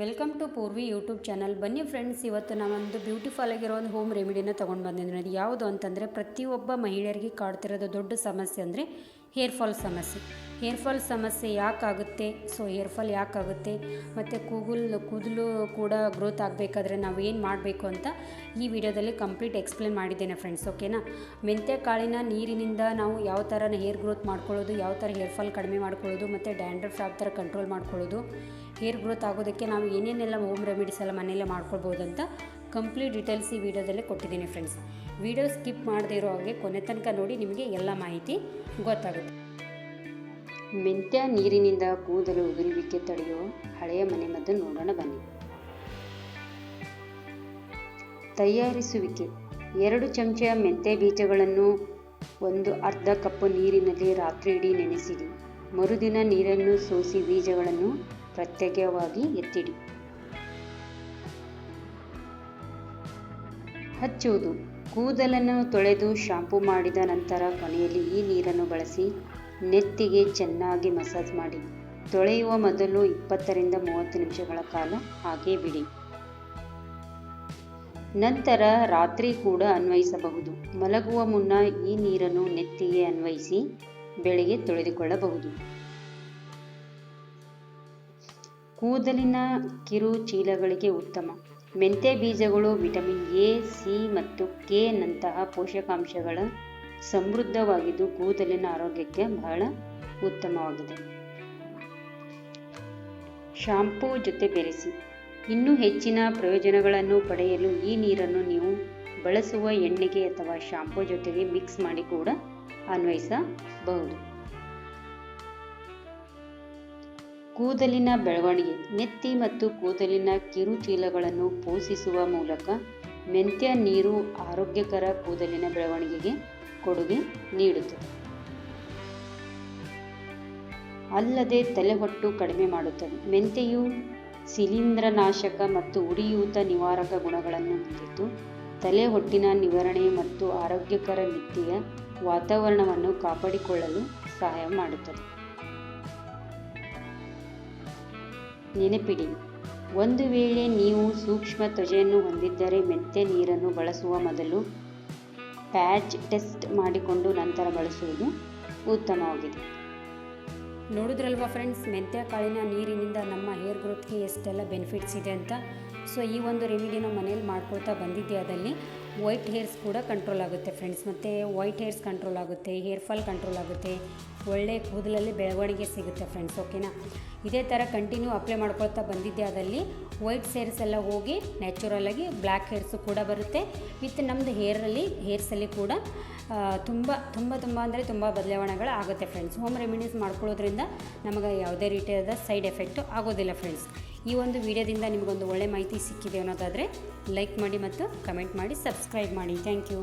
Welcome to Purvi YouTube channel. ಬನ್ನಿ friends, ಇವತ್ತು ನಾವೊಂದು ಬ್ಯೂಟಿಫುಲ್ ಆಗಿರೋ ಒಂದು ಹೋಮ್ ರೆಮಿಡಿನ ತೊಗೊಂಡು ಬಂದಿದ್ದೀನಿ. ಅದು ಯಾವುದು ಅಂತಂದರೆ, ಪ್ರತಿಯೊಬ್ಬ ಮಹಿಳೆಯರಿಗೆ ಕಾಡ್ತಿರೋದು ದೊಡ್ಡ ಸಮಸ್ಯೆ ಅಂದರೆ ಹೇರ್ ಫಾಲ್ ಸಮಸ್ಯೆ. ಹೇರ್ ಫಾಲ್ ಸಮಸ್ಯೆ ಯಾಕಾಗುತ್ತೆ? ಸೊ ಹೇರ್ ಫಾಲ್ ಯಾಕಾಗುತ್ತೆ? ಮತ್ತು ಕೂಗುಲ್, ಕೂದಲು ಕೂಡ ಗ್ರೋತ್ ಆಗಬೇಕಾದ್ರೆ ನಾವು ಏನು ಮಾಡಬೇಕು ಅಂತ ಈ ವಿಡಿಯೋದಲ್ಲಿ ಕಂಪ್ಲೀಟ್ ಎಕ್ಸ್ಪ್ಲೇನ್ ಮಾಡಿದ್ದೇನೆ ಫ್ರೆಂಡ್ಸ್ ಓಕೆನಾ ಮೆಂತ್ಯ ಕಾಳಿನ ನೀರಿನಿಂದ ನಾವು ಯಾವ ಥರ ಹೇರ್ ಗ್ರೋತ್ ಮಾಡ್ಕೊಳ್ಳೋದು, ಯಾವ ಥರ ಹೇರ್ ಫಾಲ್ ಕಡಿಮೆ ಮಾಡ್ಕೊಳ್ಳೋದು, ಮತ್ತು ಡ್ಯಾಂಡ್ರಫ್ ಯಾವ ಥರ ಕಂಟ್ರೋಲ್ ಮಾಡ್ಕೊಳ್ಳೋದು, ಹೇರ್ ಗ್ರೋತ್ ಆಗೋದಕ್ಕೆ ನಾವು ಏನೇನೆಲ್ಲ ಹೋಮ್ ರೆಮಿಡೀಸ್ ಎಲ್ಲ ಮನೆಯಲ್ಲೇ ಮಾಡ್ಕೊಳ್ಬೋದು ಅಂತ ಕಂಪ್ಲೀಟ್ ಡೀಟೇಲ್ಸ್ ಈ ವಿಡಿಯೋದಲ್ಲೇ ಕೊಟ್ಟಿದ್ದೀನಿ ಫ್ರೆಂಡ್ಸ್ ವಿಡಿಯೋ ಸ್ಕಿಪ್ ಮಾಡದೇ ಇರೋ ಹಾಗೆ ಕೊನೆ ತನಕ ನೋಡಿ ನಿಮಗೆ ಎಲ್ಲ ಮಾಹಿತಿ ಗೊತ್ತಾಗುತ್ತೆ. ಮೆಂತ್ಯ ನೀರಿನಿಂದ ಕೂದಲು ಉದುರುವಿಕೆ ತಡೆಯುವ ಹಳೆಯ ಮನೆಮದ್ದು ನೋಡೋಣ ಬನ್ನಿ. ತಯಾರಿಸುವಿಕೆ. ಎರಡು ಚಮಚ ಮೆಂತ್ಯ ಬೀಜಗಳನ್ನು ಒಂದು ಅರ್ಧ ಕಪ್ ನೀರಿನಲ್ಲಿ ರಾತ್ರಿ ಇಡೀ ನೆನೆಸಿಡಿ ಮರುದಿನ ನೀರನ್ನು ಸೋಸಿ ಬೀಜಗಳನ್ನು ಪ್ರತ್ಯೇಕವಾಗಿ ಎತ್ತಿಡಿ. ಹಚ್ಚುವುದು. ಕೂದಲನ್ನು ತೊಳೆದು ಶಾಂಪೂ ಮಾಡಿದ ನಂತರ ಕೊನೆಯಲ್ಲಿ ಈ ನೀರನ್ನು ಬಳಸಿ ನೆತ್ತಿಗೆ ಚೆನ್ನಾಗಿ ಮಸಾಜ್ ಮಾಡಿ. ತೊಳೆಯುವ ಮೊದಲು ಇಪ್ಪತ್ತರಿಂದ ಮೂವತ್ತು ನಿಮಿಷಗಳ ಕಾಲ ಹಾಗೆ ಬಿಡಿ. ನಂತರ ರಾತ್ರಿ ಕೂಡ ಅನ್ವಯಿಸಬಹುದು. ಮಲಗುವ ಮುನ್ನ ಈ ನೀರನ್ನು ನೆತ್ತಿಗೆ ಅನ್ವಯಿಸಿ ಬೆಳಿಗ್ಗೆ ತೊಳೆದುಕೊಳ್ಳಬಹುದು. ಕೂದಲಿನ ಕಿರು ಚೀಲಗಳಿಗೆ ಉತ್ತಮ. ಮೆಂತ್ಯ ಬೀಜಗಳು ವಿಟಮಿನ್ ಎ, ಸಿ ಮತ್ತು ಕೆ ನಂತಹ ಪೋಷಕಾಂಶಗಳ ಸಮೃದ್ಧವಾಗಿದ್ದು ಕೂದಲಿನ ಆರೋಗ್ಯಕ್ಕೆ ಬಹಳ ಉತ್ತಮವಾಗಿದೆ. ಶಾಂಪೂ ಜೊತೆ ಬೆರೆಸಿ. ಇನ್ನೂ ಹೆಚ್ಚಿನ ಪ್ರಯೋಜನಗಳನ್ನು ಪಡೆಯಲು ಈ ನೀರನ್ನು ನೀವು ಬಳಸುವ ಎಣ್ಣೆಗೆ ಅಥವಾ ಶಾಂಪೂ ಜೊತೆಗೆ ಮಿಕ್ಸ್ ಮಾಡಿ ಕೂಡ ಅನ್ವಯಿಸಬಹುದು. ಕೂದಲಿನ ಬೆಳವಣಿಗೆ, ನೆತ್ತಿ ಮತ್ತು ಕೂದಲಿನ ಕಿರುಚೀಲಗಳನ್ನು ಪೋಷಿಸುವ ಮೂಲಕ ಮೆಂತ್ಯ ನೀರು ಆರೋಗ್ಯಕರ ಕೂದಲಿನ ಬೆಳವಣಿಗೆಗೆ ಕೊಡುಗೆ ನೀಡುತ್ತದೆ. ಅಲ್ಲದೆ ತಲೆಹೊಟ್ಟು ಕಡಿಮೆ ಮಾಡುತ್ತದೆ. ಮೆಂತೆಯು ಶಿಲೀಂಧ್ರನಾಶಕ ಮತ್ತು ಉರಿಯೂತ ನಿವಾರಕ ಗುಣಗಳನ್ನು ಹೊಂದಿದ್ದು, ತಲೆಹೊಟ್ಟಿನ ನಿವಾರಣೆ ಮತ್ತು ಆರೋಗ್ಯಕರ ನಿತ್ಯ ವಾತಾವರಣವನ್ನು ಕಾಪಾಡಿಕೊಳ್ಳಲು ಸಹಾಯ ಮಾಡುತ್ತದೆ. ನೆನಪಿಡಿ, ಒಂದು ವೇಳೆ ನೀವು ಸೂಕ್ಷ್ಮ ತ್ವಚೆಯನ್ನು ಹೊಂದಿದ್ದರೆ ಮೆಂತ್ಯ ನೀರನ್ನು ಬಳಸುವ ಮೊದಲು ಪ್ಯಾಚ್ ಟೆಸ್ಟ್ ಮಾಡಿಕೊಂಡು ನಂತರ ಬಳಸುವುದು ಉತ್ತಮವಾಗಿದೆ. ನೋಡಿದ್ರಲ್ವಾ ಫ್ರೆಂಡ್ಸ್, ಮೆಂತ್ಯ ಕಾಳಿನ ನೀರಿನಿಂದ ನಮ್ಮ ಹೇರ್ ಗ್ರೋತ್ಗೆ ಎಷ್ಟೆಲ್ಲ ಬೆನಿಫಿಟ್ಸ್ ಇದೆ ಅಂತ? ಸೊ, ಈ ಒಂದು ರೆಮಿಡಿನ ಮನೇಲಿ ಮಾಡ್ಕೊಳ್ತಾ ಬಂದಿದ್ದೆ ಅದಲ್ಲಿ ವೈಟ್ ಹೇರ್ಸ್ ಕೂಡ ಕಂಟ್ರೋಲ್ ಆಗುತ್ತೆ ಫ್ರೆಂಡ್ಸ್. ಮತ್ತು ವೈಟ್ ಹೇರ್ಸ್ ಕಂಟ್ರೋಲ್ ಆಗುತ್ತೆ, ಹೇರ್ ಫಾಲ್ ಕಂಟ್ರೋಲ್ ಆಗುತ್ತೆ ಒಳ್ಳೆ ಕೂದಲಲ್ಲಿ ಬೆಳವಣಿಗೆ ಸಿಗುತ್ತೆ ಫ್ರೆಂಡ್ಸ್ ಓಕೆನಾ ಇದೇ ಥರ ಕಂಟಿನ್ಯೂ ಅಪ್ಲೈ ಮಾಡ್ಕೊಳ್ತಾ ಬಂದಿದ್ದೆ ಅದರಲ್ಲಿ. ವೈಟ್ ಸೇರ್ಸ್ ಎಲ್ಲ ಹೋಗಿ ನ್ಯಾಚುರಲಾಗಿ ಬ್ಲ್ಯಾಕ್ ಹೇರ್ಸು ಕೂಡ ಬರುತ್ತೆ. ವಿತ್ ನಮ್ಮದು ಹೇರಲ್ಲಿ ಹೇರ್ಸಲ್ಲಿ ಕೂಡ ತುಂಬ ತುಂಬ ತುಂಬ ಅಂದರೆ ತುಂಬ ಬದಲಾವಣೆಗಳು ಆಗುತ್ತೆ ಫ್ರೆಂಡ್ಸ್ ಹೋಮ್ ರೆಮಿಡೀಸ್ ಮಾಡ್ಕೊಳ್ಳೋದ್ರಿಂದ ನಮಗೆ ಯಾವುದೇ ರೀತಿಯಾದ ಸೈಡ್ ಎಫೆಕ್ಟು ಆಗೋದಿಲ್ಲ ಫ್ರೆಂಡ್ಸ್ ಈ ಒಂದು ವಿಡಿಯೋದಿಂದ ನಿಮಗೊಂದು ಒಳ್ಳೆ ಮಾಹಿತಿ ಸಿಕ್ಕಿದೆ ಅನ್ನೋದಾದರೆ ಲೈಕ್ ಮಾಡಿ ಮತ್ತು ಕಮೆಂಟ್ ಮಾಡಿ ಸಬ್ಸ್ಕ್ರೈಬ್ ಮಾಡಿ. Thank you